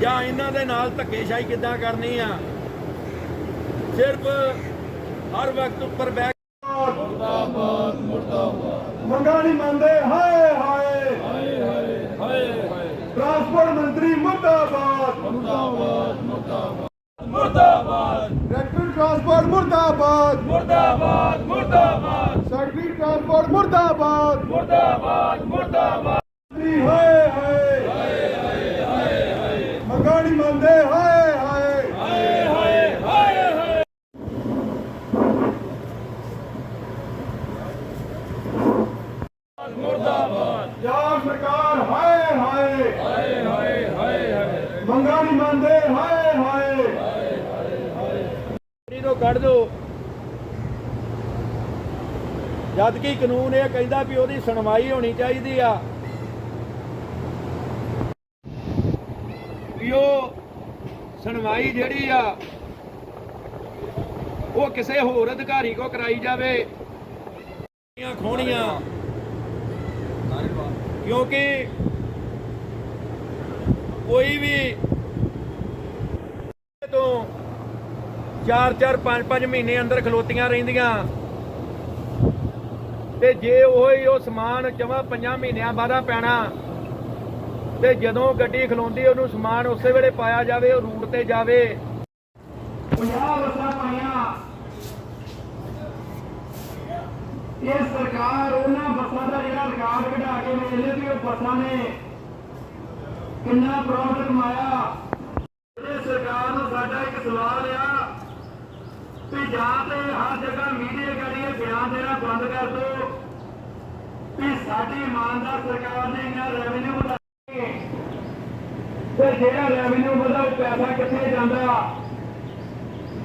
ਜਾਂ ਇਹਨਾਂ ਦੇ ਨਾਲ ਧੱਕੇਸ਼ਾਹੀ ਕਿੱਦਾਂ ਕਰਨੀ ਆ? ਸਿਰਫ ਹਰ ਵਕਤ ਉੱਪਰ ਬੈਠ ਮੰਗਾ ਨਹੀਂ ਮੰਨਦੇ ਹਾਏ ਹਾਏ। ਹਾਏ ਹਾਏ ਟਰਾਂਸਪੋਰਟ ਮੰਤਰੀ ਮੁਰਦਾਬਾਦ। ਮੁਰਦਾਬਾਦ ਮੁਰਦਾਬਾਦ। ਟਰੈਕਟਰ ਟਰਾਂਸਪੋਰਟ ਮੁਰਦਾਬਾਦ। ਮੁਰਦਾਬਾਦ ਮੁਰਦਾਬਾਦ। ਸੈਕਟਰੀ ਟਰਾਂਸਪੋਰਟ ਮੁਰਦਾਬਾਦ। ਮੁਰਦਾਬਾਦ ਮੁਰਦਾਬਾਦ ਹਾਏ ਹਾਏ ਹਾਏ ਹਾਏ ਮੰਗਾ ਨਹੀਂ ਮੰਨਦੇ ਹਾਏ ਹਾਏ ਹਾਏ ਹਾਏ ਹਾਏ ਪੰਜਾਬ ਸਰਕਾਰ ਹਾਏ ਹਾਏ। ਹਾਏ ਹਾਏ ਹਾਏ ਮੰਗਾ ਨਹੀਂ ਮੰਨਦੇ ਹਾਏ ਹਾਏ। ਤੋਂ ਕੱਢ ਦਿਓ। ਜਦ ਕਿ ਕਾਨੂੰਨ ਇਹ ਕਹਿੰਦਾ ਵੀ ਉਹਦੀ ਸੁਣਵਾਈ ਹੋਣੀ ਚਾਹੀਦੀ ਆ। ਵੀ ਉਹ ਸੁਣਵਾਈ ਜਿਹੜੀ ਆ ਉਹ ਕਿਸੇ ਹੋਰ ਅਧਿਕਾਰੀ ਕੋ ਕਰਾਈ ਜਾਵੇ। ਖੋਣੀਆਂ ਖੋਣੀਆਂ ਕਿਉਂਕਿ ਕੋਈ ਵੀ ਤੋਂ ਚਾਰ ਚਾਰ, ਪੰਜ ਪੰਜ ਮਹੀਨੇ ਅੰਦਰ ਖਲੋਤੀਆਂ ਰਹਿੰਦੀਆਂ। ਤੇ ਜੇ ਉਹ ਹੀ ਉਹ ਸਮਾਨ ਜਮਾ ਪੰਜਾਂ ਮਹੀਨਿਆਂ ਬਾਅਦਾ ਪੈਣਾ, ਤੇ ਜਦੋਂ ਗੱਡੀ ਖਲੋਂਦੀ, ਉਹਨੂੰ ਸਮਾਨ ਉਸੇ ਵੇਲੇ ਪਾਇਆ ਜਾਵੇ, ਉਹ ਰੂਟ ਤੇ ਜਾਵੇ। ਪੰਜਾਬ ਬੱਸਾਂ ਪਾਈਆਂ। ਇਹ ਸਰਕਾਰ ਉਹਨਾਂ ਬੱਸਾਂ ਦਾ ਜਿਹੜਾ ਰਿਕਾਰਡ ਕਢਾ ਕੇ ਵੇਚਦੇ ਬੱਸਾਂ ਨੇ ਕਿੰਨਾ ਪ੍ਰੋਫਿਟ ਕਮਾਇਆ। ਇਹ ਸਰਕਾਰ ਨੂੰ ਸਾਡਾ ਇੱਕ ਸਵਾਲ ਆ ਵੀ ਜਾਂ ਤੇ ਹਰ ਜਗ੍ਹਾ ਮੀਡੀਆ ਗੜੀ ਬਿਆਨ ਦੇਣਾ ਬੰਦ ਕਰ ਦਿਓ ਵੀ ਸਾਡੀ ਇਮਾਨਦਾਰ ਸਰਕਾਰ ਨੇ ਇੰਨਾ ਰੈਵਨਿਊ ਵਧਾਇਆ ਤੇ ਜਿਹੜਾ ਰੈਵਨਿਊ ਵਧਾ ਉਹ ਪੈਸਾ ਕਿੱਥੇ ਜਾਂਦਾ?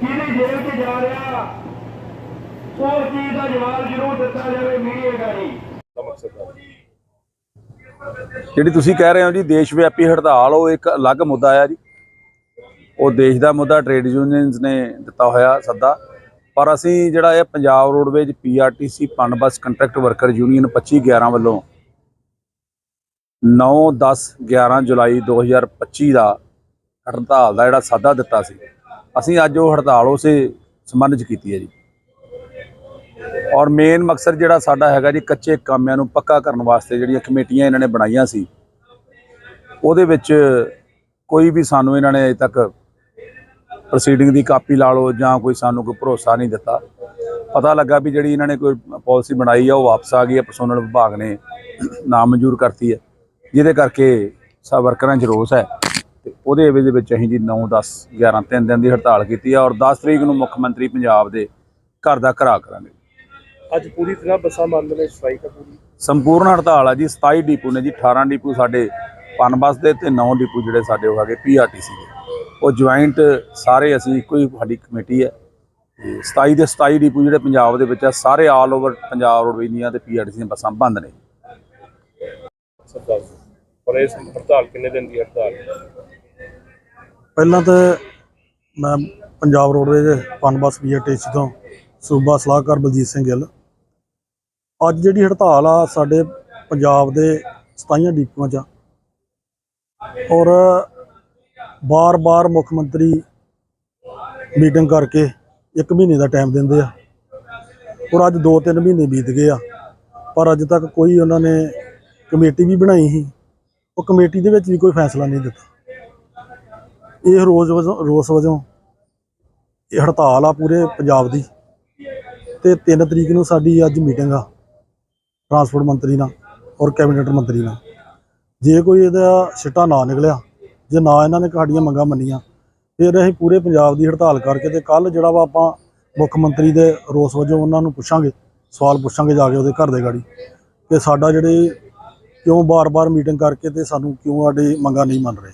ਕਿਹਦੀ ਜੇਬ 'ਚ ਜਾ ਰਿਹਾ? ਉਹ ਚੀਜ਼ ਦਾ ਜਵਾਬ ਜ਼ਰੂਰ ਦਿੱਤਾ ਜਾਵੇ ਮੀਡੀਆ ਗਾੜੀ। ਜਿਹੜੀ ਤੁਸੀਂ ਕਹਿ ਰਹੇ ਹੋ ਜੀ ਦੇਸ਼ ਵਿਆਪੀ ਹੜਤਾਲ, ਉਹ ਇੱਕ ਅਲੱਗ ਮੁੱਦਾ ਆ ਜੀ। ਉਹ ਦੇਸ਼ ਦਾ ਮੁੱਦਾ ਟ੍ਰੇਡ ਯੂਨੀਅਨਸ ਨੇ ਦਿੱਤਾ ਹੋਇਆ ਸੱਦਾ। ਪਰ ਅਸੀਂ ਜਿਹੜਾ ਇਹ ਪੰਜਾਬ ਰੋਡਵੇਜ ਪੀਆਰਟੀਸੀ ਪਨ ਬੱਸ ਕੰਟਰੈਕਟ ਵਰਕਰ ਯੂਨੀਅਨ 2511 ਵੱਲੋਂ 9 10 11 ਜੁਲਾਈ 2025 ਦਾ ਹੜਤਾਲ ਦਾ ਜਿਹੜਾ ਸੱਦਾ ਦਿੱਤਾ ਸੀ, ਅਸੀਂ ਅੱਜ ਉਹ ਹੜਤਾਲ ਉਸੇ ਸੰਬੰਧ 'ਚ ਕੀਤੀ ਹੈ ਜੀ। ਔਰ ਮੇਨ ਮਕਸਦ ਜਿਹੜਾ ਸਾਡਾ ਹੈਗਾ ਜੀ, ਕੱਚੇ ਕਾਮਿਆਂ ਨੂੰ ਪੱਕਾ ਕਰਨ ਵਾਸਤੇ ਜਿਹੜੀਆਂ ਕਮੇਟੀਆਂ ਇਹਨਾਂ ਨੇ ਬਣਾਈਆਂ ਸੀ, ਉਹਦੇ ਵਿੱਚ ਕੋਈ ਵੀ ਸਾਨੂੰ ਇਹਨਾਂ ਨੇ ਅਜੇ ਤੱਕ ਪ੍ਰੋਸੀਡਿੰਗ ਦੀ ਕਾਪੀ ਲਾ ਲਓ ਜਾਂ ਕੋਈ ਸਾਨੂੰ ਕੋਈ ਭਰੋਸਾ ਨਹੀਂ ਦਿੱਤਾ। ਪਤਾ ਲੱਗਾ ਵੀ ਜਿਹੜੀ ਇਹਨਾਂ ਨੇ ਕੋਈ ਪਾਲਿਸੀ ਬਣਾਈ ਆ, ਉਹ ਵਾਪਸ ਆ ਗਈ ਹੈ ਪਰਸੋਨਲ ਵਿਭਾਗ ਨੇ ਨਾ ਮਨਜ਼ੂਰ ਕਰਤੀ ਹੈ ਜਿਹਦੇ ਕਰਕੇ ਸਭ ਵਰਕਰਾਂ 'ਚ ਰੋਸ ਹੈ ਤੇ ਉਹਦੇ ਵਿੱਚ ਦੇ ਵਿੱਚ ਅਸੀਂ ਜੀ 9 10 11 ਤਿੰਨ ਦਿਨ ਦੀ ਹੜਤਾਲ ਕੀਤੀ ਹੈ ਔਰ 10 ਤਰੀਕ ਨੂੰ ਮੁੱਖ ਮੰਤਰੀ ਪੰਜਾਬ ਦੇ ਘਰ ਦਾ ਘਰਾ ਕਰਾਂਗੇ। ਅੱਜ ਪੂਰੀ ਤਰ੍ਹਾਂ ਬੱਸਾਂ ਬੰਦ ਨੇ ਸਟ੍ਰਾਈਕ ਹੈ ਪੂਰੀ। ਸੰਪੂਰਨ ਹੜਤਾਲ ਆ ਜੀ 27 ਡਿਪੂ ਨੇ ਜੀ 18 ਡਿਪੂ ਸਾਡੇ ਪਨਬਸ ਦੇ ਤੇ 9 ਡਿਪੂ ਜਿਹੜੇ ਸਾਡੇ ਉਹ ਹੈਗੇ ਪੀਆਰਟੀਸੀ ਦੇ। ਉਹ ਜੁਆਇੰਟ ਸਾਰੇ ਅਸੀਂ ਇੱਕੋ ਹੀ ਸਾਡੀ ਕਮੇਟੀ ਹੈ। ਤੇ 27 ਦੇ 27 ਡਿਪੂ ਜਿਹੜੇ ਪੰਜਾਬ ਦੇ ਵਿੱਚ ਆ ਸਾਰੇ ਆਲ ਓਵਰ ਪੰਜਾਬ ਰੋਡਵੇਜ਼ ਦੀਆਂ ਤੇ ਪੀਆਰਟੀਸੀ ਦੀਆਂ ਬੱਸਾਂ ਬੰਦ ਨੇ। ਸਰਦਾਰ ਜੀ ਪਰ ਇਸ ਹੜਤਾਲ ਕਿੰਨੇ ਦਿਨ ਦੀ ਹੜਤਾਲ? ਹੈ? ਪਹਿਲਾਂ ਤਾਂ ਮੈਂ ਪੰਜਾਬ ਰੋਡਵੇਜ਼ ਪਨਬਸ ਬੀਆਰਟੀਸੀ ਤੋਂ ਸੂਬਾ ਸਲਾਹਕਾਰ ਬਲਜੀਤ ਸਿੰਘ ਗਿੱਲ ਅੱਜ ਜਿਹੜੀ ਹੜਤਾਲ ਆ ਸਾਡੇ ਪੰਜਾਬ ਦੇ 27 ਡਿਪੂਆਂ 'ਚ ਔਰ ਬਾਰ-ਬਾਰ ਮੁੱਖ ਮੰਤਰੀ ਮੀਟਿੰਗ ਕਰਕੇ ਇੱਕ ਮਹੀਨੇ ਦਾ ਟਾਈਮ ਦਿੰਦੇ ਆ। ਔਰ ਅੱਜ 2-3 ਮਹੀਨੇ ਬੀਤ ਗਏ ਆ। ਪਰ ਅੱਜ ਤੱਕ ਕੋਈ ਉਹਨਾਂ ਨੇ ਕਮੇਟੀ ਵੀ ਬਣਾਈ ਸੀ। ਉਹ ਕਮੇਟੀ ਦੇ ਵਿੱਚ ਵੀ ਕੋਈ ਫੈਸਲਾ ਨਹੀਂ ਦਿੱਤਾ। ਇਹ ਰੋਜ਼ ਵਜੋਂ, ਰੋਸ ਵਜੋਂ ਇਹ ਹੜਤਾਲ ਆ ਪੂਰੇ ਪੰਜਾਬ ਦੀ। ਤੇ 3 ਤਰੀਕ ਨੂੰ ਸਾਡੀ ਅੱਜ ਮੀਟਿੰਗ ਆ। ਟਰਾਂਸਪੋਰਟ ਮੰਤਰੀ ਨਾਲ ਔਰ ਕੈਬਨਿਟ ਮੰਤਰੀ ਨਾਲ। ਜੇ ਕੋਈ ਇਹਦਾ ਸਿੱਟਾ ਨਾ ਨਿਕਲਿਆ, ਜੇ ਨਾ ਇਹਨਾਂ ਨੇ ਸਾਡੀਆਂ ਮੰਗਾਂ ਮੰਨੀਆਂ, ਫਿਰ ਅਸੀਂ ਪੂਰੇ ਪੰਜਾਬ ਦੀ ਹੜਤਾਲ ਕਰਕੇ ਤੇ ਕੱਲ ਜਿਹੜਾ ਵਾ ਆਪਾਂ ਮੁੱਖ ਮੰਤਰੀ ਦੇ ਰੋਸ ਵਜੋਂ ਉਹਨਾਂ ਨੂੰ ਪੁੱਛਾਂਗੇ, ਸਵਾਲ ਪੁੱਛਾਂਗੇ ਜਾ ਕੇ ਉਹਦੇ ਘਰ ਦੇ ਗਾੜੀ ਕਿ ਸਾਡਾ ਜਿਹੜੇ ਕਿਉਂ ਬਾਰ-ਬਾਰ ਮੀਟਿੰਗ ਕਰਕੇ ਤੇ ਸਾਨੂੰ ਕਿਉਂ ਸਾਡੀ ਮੰਗਾਂ ਨਹੀਂ ਮੰਨ ਰਹੇ।